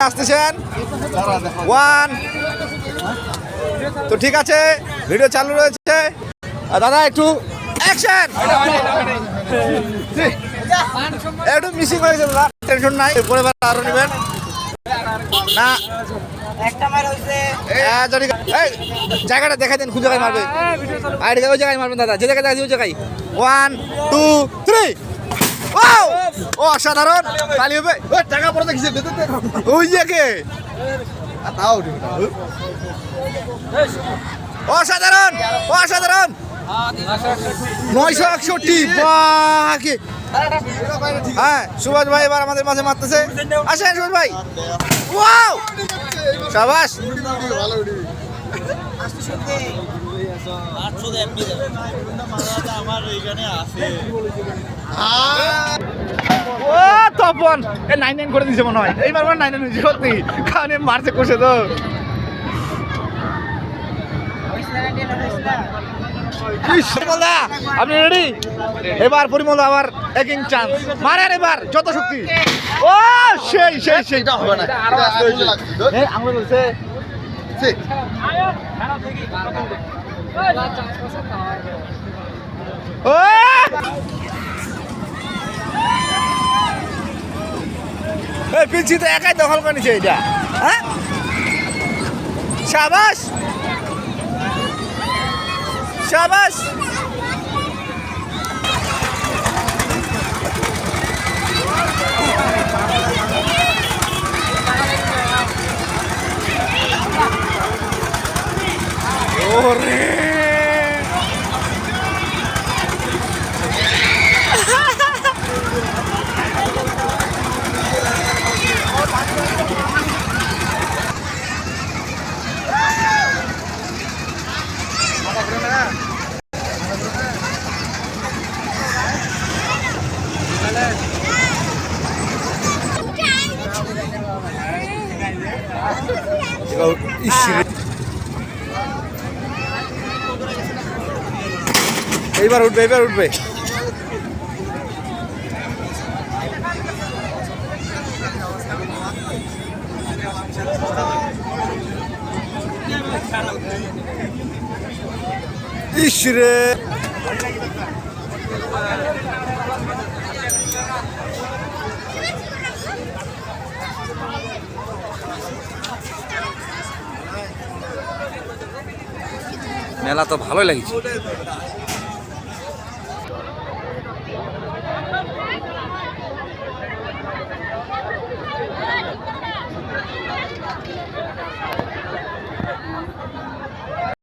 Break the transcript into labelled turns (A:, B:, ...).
A: আসতেছেন? ওয়ান তো ঠিক আছে ভিডিও চালু রয়েছে। দাদা একটু অ্যাকশন একটু মিসিং হয়ে গেছে দাদা। টেনশন নাই পরে আরও নেবেন। না। হ্যাঁ, এই, জায়গাটা দেখা দেন কোন জায়গায় মারবে? আর ওই জায়গায় মারবেন দাদা। যে জায়গায় ওই জায়গায়। ওয়ান টু থ্রি ও অসাধারণ। তালি হবে। ও, টাকা পরে দেখিস ওই জায়গায় অসাধারণ অসাধারণ। নয়শো একষট্টি বাকি। হ্যাঁ সুভাষ ভাই এবার আমাদের মাঝে মারতেছে। আসেন সুভাষ ভাই। ওয়াও! সাবাস। ও তপন। এ নাইন নাইন করে দিয়েছে মনে হয়। এইবার মনে নাইন নাইন হয়েছে সত্যি। কারণ মারছে কষে তো। আপনি রেডি এবার পরিমল আবার একিং চান্স মারেন এবার যত শক্তি। ও সেই সেই সেই। হবে না বলছে ও! পিচ্ছি তো একাই দখল করে নিছে এটা হ্যাঁ? সাবাস! সাবাস! ওরে! এইবার উঠবে এবার উঠবে। ইসরে মেলা তো ভালোই লাগছে।